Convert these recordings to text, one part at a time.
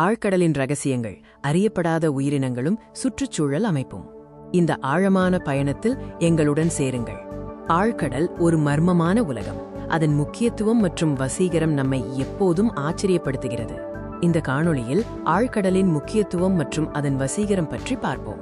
ஆழ்கடலின் ரகசியங்கள் அறியப்படாத உயிரினங்களும் சுற்றுச்சூழல் அமைப்பும். இந்த ஆழமான பயணத்தில் எங்களுடன் சேருங்கள். ஆழ்கடல் ஒரு மர்மமான உலகம். அதன் முக்கியத்துவம் மற்றும் வசீகரம் நம்மை எப்போதும் ஆச்சரியப்படுத்துகிறது. இந்த காணொளியில் ஆழ்கடலின் முக்கியத்துவம் மற்றும் அதன் வசீகரம் பற்றி பார்ப்போம்.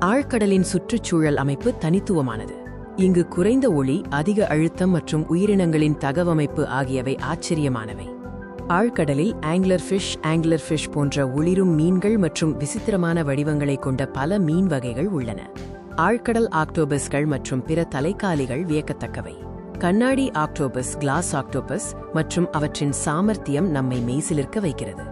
ஆழ்கடலின் சுற்றுச்சூழல் அமைப்பு தனித்துவமானது. இங்கு குறைந்த ஒளி அதிக அழுத்தம் மற்றும் உயிரினங்களின் தகவமைப்பு ஆகியவை ஆச்சரியமானவை. ஆழ்கடலில் ஆங்கிலர் ஃபிஷ் ஆங்கிலர் ஃபிஷ் போன்ற ஒளிரும் மீன்கள் மற்றும் விசித்திரமான வடிவங்களை கொண்ட பல மீன் வகைகள் உள்ளன. ஆழ்கடல் ஆக்டோபஸ்கள் மற்றும் பிற தலைக்காலிகள் வியக்கத்தக்கவை. கண்ணாடி ஆக்டோபஸ் கிளாஸ் ஆக்டோபஸ் மற்றும் அவற்றின் சாமர்த்தியம் நம்மை மெய்சிலிருக்க வைக்கிறது.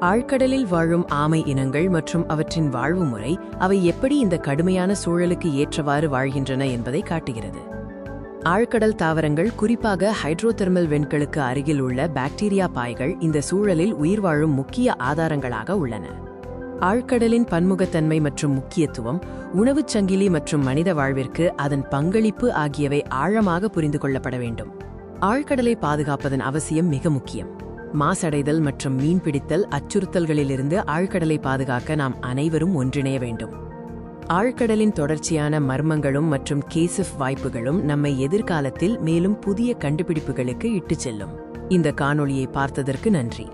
ஆழ்கடலில் வாழும் ஆமை இனங்கள் மற்றும் அவற்றின் வாழ்வு முறை அவை எப்படி இந்த கடுமையான சூழலுக்கு ஏற்றவாறு வாழ்கின்றன என்பதை காட்டுகிறது. ஆழ்கடல் தாவரங்கள் குறிப்பாக ஹைட்ரோதெர்மல் வெண்களுக்கு அருகில் உள்ள பாக்டீரியா பாய்கள் இந்த சூழலில் உயிர் வாழும் முக்கிய ஆதாரங்களாக உள்ளன. ஆழ்கடலின் பன்முகத்தன்மை மற்றும் முக்கியத்துவம் உணவுச் சங்கிலி மற்றும் மனித வாழ்விற்கு அதன் பங்களிப்பு ஆகியவை ஆழமாக புரிந்து கொள்ளப்பட வேண்டும். ஆழ்கடலை பாதுகாப்பதன் அவசியம் மிக முக்கியம். மாசடைதல் மற்றும் மீன்பிடித்தல் அச்சுறுத்தல்களிலிருந்து ஆழ்கடலை பாதுகாக்க நாம் அனைவரும் ஒன்றிணைய வேண்டும். ஆழ்கடலின் தொடர்ச்சியான மர்மங்களும் மற்றும் கேசிஃப் வாய்ப்புகளும் நம்மை எதிர்காலத்தில் மேலும் புதிய கண்டுபிடிப்புகளுக்கு இட்டுச் செல்லும். இந்த காணொளியை பார்த்ததற்கு நன்றி.